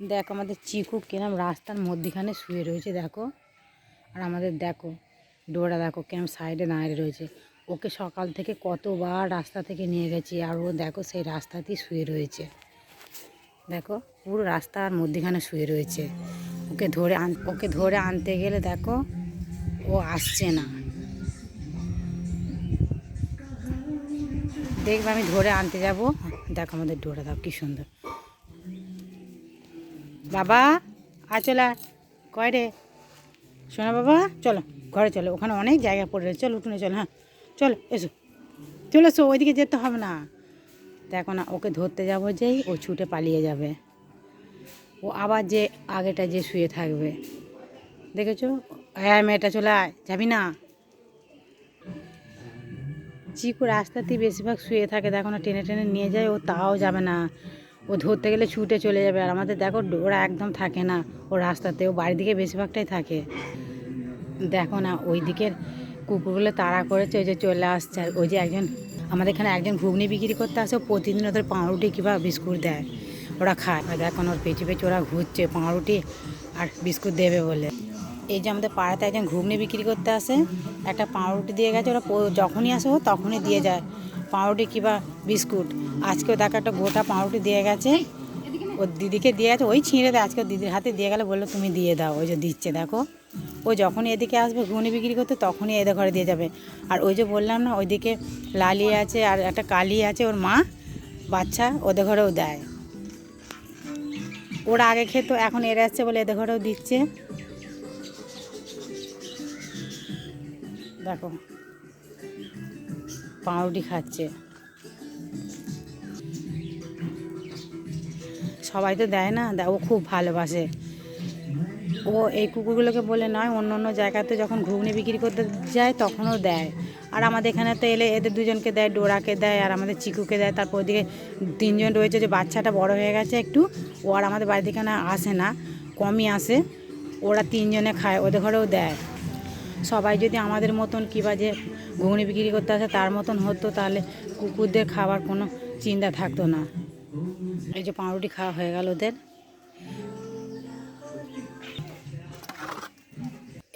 দেখ, আমাদের চিকু কিরম রাস্তার মধ্যিখানে শুয়ে রয়েছে, দেখো। আর আমাদের দেখো, ডোরা দেখো কিরম সাইডে দাঁড়িয়ে রয়েছে। ওকে সকাল থেকে কতবার রাস্তা থেকে নিয়ে গেছি, আর ও দেখো সেই রাস্তাতেই শুয়ে রয়েছে। দেখো, পুরো রাস্তার মধ্যিখানে শুয়ে রয়েছে। ওকে ধরে আন, ওকে ধরে আনতে গেলে দেখো, ও আসছে না। দেখবে আমি ধরে আনতে যাব। দেখো আমাদের ডোরা দাও কি সুন্দর। বাবা আ চলা কয় রে? শোনা বাবা, চলো, ঘরে চলো, ওখানে অনেক জায়গা পড়ে রয়েছে, চলো উঠুনে চলো হ্যাঁ চলো, এসো। চলে এসো, ওইদিকে যেতে হবে না। দেখো না, ওকে ধরতে যাব যেই, ও ছুটে পালিয়ে যাবে। ও আবার যে আগেটা যে শুয়ে থাকবে। দেখেছ? হ্যাঁ মেয়েটা, চলে আয়। যাবি না? চিকু রাস্তাতেই বেশিরভাগ শুয়ে থাকে, দেখো না, টেনে টেনে নিয়ে যায়, ও তাও যাবে না। ও ধরতে গেলে ছুটে চলে যাবে। আর আমাদের দেখো, ওরা একদম থাকে না। ও রাস্তাতে, ও বাড়ির দিকে বেশিরভাগটাই থাকে। দেখো না ওই দিকের কুকুরগুলো তাড়া করেছে, ওই যে চলে আসছে। আর ওই যে একজন, আমাদের এখানে একজন ঘুগনি বিক্রি করতে আসে প্রতিদিন ওদের পাউরুটি কিংবা বিস্কুট দেয়। ওরা খায়। আর দেখো ওর পেছু পেছু ওরা ঘুরছে, পাউরুটি আর বিস্কুট দেবে বলে। এই যে আমাদের পাড়াতে একজন ঘুগনি বিক্রি করতে আসে, একটা পাউরুটি দিয়ে গেছে, ওরা যখনই আসে ও তখনই দিয়ে যায়। পাউরুটি কিংবা বিস্কুট। আজকেও দেখো একটা গোটা পাউরুটি দিয়ে গেছে। ওর দিদিকে দিয়ে গেছে, ওই ছিঁড়ে দেয়। আজকে দিদির হাতে দিয়ে গেলে বলল, তুমি দিয়ে দাও। ওই যে দিচ্ছে, দেখো। ও যখনই এদিকে আসবে, ঘুগনি বিক্রি করতে, তখনই এদের ঘরে দিয়ে যাবে। আর ওই যে বললাম না, ওইদিকে লালি আছে আর একটা কালি আছে, ওর মা, বাচ্চা ওদের ঘরেও দেয়। ওরা আগে খেত, এখন এরা আসছে বলে এদের ঘরেও দিচ্ছে। দেখো পাউরুটি খাচ্ছে। সবাই তো দেয় না দে- ও খুব ভালোবাসে। ও এই কুকুরগুলোকে বলে নয়, অন্য অন্য জায়গাতে যখন ঘুগনি বিক্রি করতে যায় তখনও দেয়। আর আমাদের এখানে তো এলে এদের দুজনকে দেয়, ডোরাকে দেয়, আর আমাদের চিকুকে দেয়। তারপর ওদিকে তিনজন রয়েছে যে বাচ্চাটা বড় হয়ে গেছে একটু, ও আর আমাদের বাড়িতে এখানে আসে না, কমই আসে। ওরা তিনজনে খায়, ওদের ঘরেও দেয়। সবাই যদি আমাদের মতন কিবা যে ঘুগনি বিক্রি করতে আসে, তার মতন হতো, তাহলে কুকুরদের খাবার কোনো চিন্তা থাকতো না। এই যে পাউরুটি খাওয়া হয়ে গেল ওদের।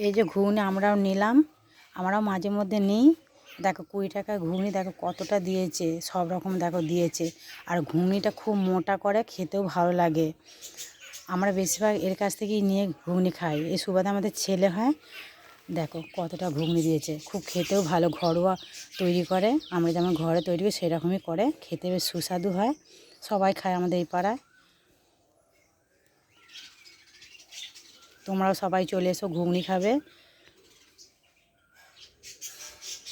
এই যে ঘুগনি আমরাও নিলাম, আমরাও মাঝে মধ্যে নিই। দেখো কুড়ি টাকা ঘুগনি, দেখো কতটা দিয়েছে, সব রকম দেখো দিয়েছে। আর ঘুগনিটা খুব মোটা করে, খেতেও ভালো লাগে। আমরা বেশিরভাগ এর কাছ থেকেই নিয়ে ঘুগনি খাই। এই সুবাদে আমাদের ছেলে হয় দেখো কতটা ঘুগনি দিয়েছে। খুব খেতেও ভালো ঘরোয়া তৈরি করে। আমরা যেমন ঘরে তৈরি করি, সেরকমই করে। খেতে বেশ সুস্বাদু হয়। সবাই খায় আমাদের এই পাড়ায়। তোমরাও সবাই চলে এসো, ঘুগনি খাবে।